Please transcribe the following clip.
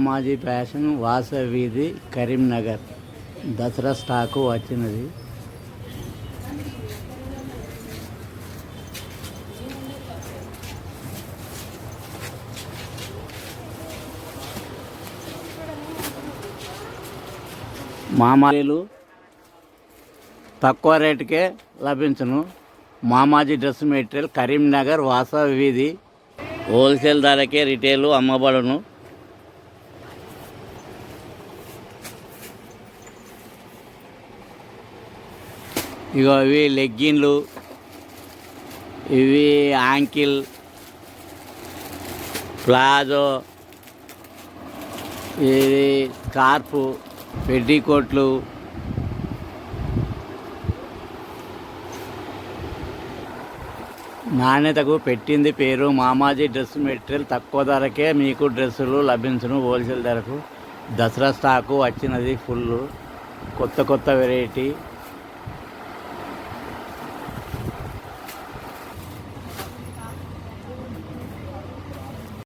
మామాజీ fashion వాసవీధి Karimnagar. Dasara stock వచ్చినది. మామాజీలు తక్కువ రేటుకే లభించును. మామాజీ డ్రెస్ మెటీరియల్ కరీంనగర్ వాసవీధి వీధి హోల్సేల్ ధరకే రిటైలు అమ్మబడును. ఇగో ఇవి లెగ్గిన్లు ఇవి యాంకిల్ ప్లాజో ఇది స్కార్ఫ్ పెడ్డికోట్లు నాణ్యతకు పెట్టింది పేరు మామాజీ డ్రెస్ మెటీరియల్ తక్కువ ధరకే మీకు డ్రెస్సులు లభించును హోల్సేల్ ధరకు. దసరా స్టాకు వచ్చినది ఫుల్ కొత్త కొత్త వెరైటీ.